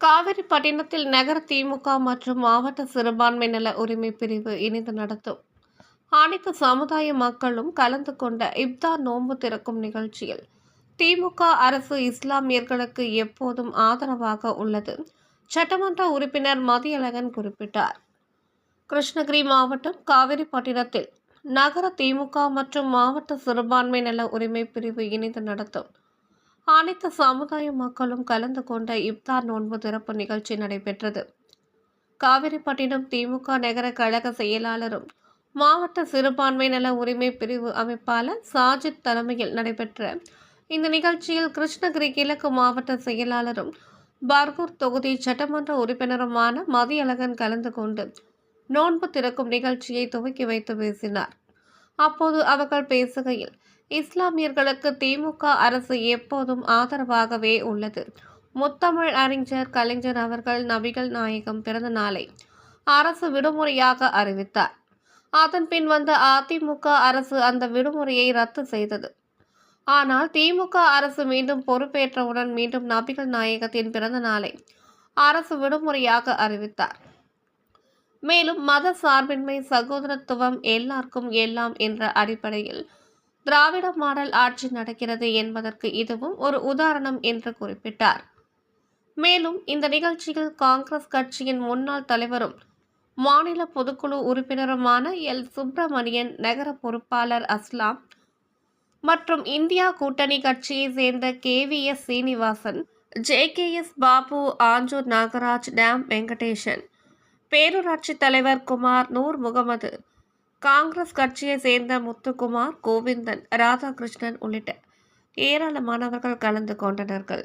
காவிரிப்பட்டினத்தில் நகர திமுக மற்றும் மாவட்ட சிறுபான்மை நல உரிமை பிரிவு இணைந்து நடத்தும். அனைத்து சமுதாய மக்களும் கலந்து கொண்ட இப்தார் நோன்பு திறக்கும் நிகழ்ச்சியில் திமுக அரசு இஸ்லாமியர்களுக்கு எப்போதும் ஆதரவாக உள்ளது. சட்டமன்ற உறுப்பினர் மதியழகன் குறிப்பிட்டார். கிருஷ்ணகிரி மாவட்டம் காவிரிப்பட்டினத்தில் நகர திமுக மற்றும் மாவட்ட சிறுபான்மை நல உரிமை பிரிவு இணைந்து நடத்தும். அனைத்து சமுதாய மக்களும் கலந்து கொண்ட இப்தார் நோன்பு திறப்பு நிகழ்ச்சி நடைபெற்றது. காவிரிப்பட்டினம் திமுக நகர கழக செயலாளரும் மாவட்ட சிறுபான்மை நல உரிமை பிரிவு அமைப்பாளர் சாஜித் தலைமையில் நடைபெற்ற இந்த நிகழ்ச்சியில் கிருஷ்ணகிரி கிழக்கு மாவட்ட செயலாளரும் பர்கூர் தொகுதி சட்டமன்ற உறுப்பினருமான மதியழகன் கலந்து கொண்டு நோன்பு திறக்கும் நிகழ்ச்சியை துவக்கி வைத்து பேசினார். அப்போது அவர்கள் பேசுகையில் இஸ்லாமியர்களுக்கு திமுக அரசு எப்போதும் ஆதரவாகவே உள்ளது. முத்தமிழ் அறிஞர் கலைஞர் அவர்கள் நபிகள் நாயகம் பிறந்த நாளை அரசு விடுமுறையாக அறிவித்தார். அதன் பின் வந்த அதிமுக அரசு அந்த விடுமுறையை ரத்து செய்தது. ஆனால் திமுக அரசு மீண்டும் பொறுப்பேற்றவுடன் மீண்டும் நபிகள் நாயகத்தின் பிறந்த நாளை அரசு விடுமுறையாக அறிவித்தார். மேலும் மத சார்பின்மை சகோதரத்துவம் எல்லாருக்கும் எல்லாம் என்ற அடிப்படையில் திராவிட மாடல் ஆட்சி நடக்கிறது என்பதற்கு இதுவும் ஒரு உதாரணம் என்று குறிப்பிட்டார். மேலும் இந்த நிகழ்ச்சியில் காங்கிரஸ் கட்சியின் முன்னாள் தலைவரும் மாநில பொதுக்குழு உறுப்பினருமான எல். சுப்பிரமணியன் நகர பொறுப்பாளர் அஸ்லாம் மற்றும் இந்தியா கூட்டணி கட்சியை சேர்ந்த K. V. S. Srinivasan J. K. S. Babu Anjur Nagaraj dam Venkatesan பேரூராட்சி தலைவர் குமார் நூர் முகமது காங்கிரஸ் கட்சியை சேர்ந்த முத்துக்குமார் கோவிந்தன் ராதாகிருஷ்ணன் உள்ளிட்ட ஏராளமானவர்கள் கலந்து கொண்டனர்கள்.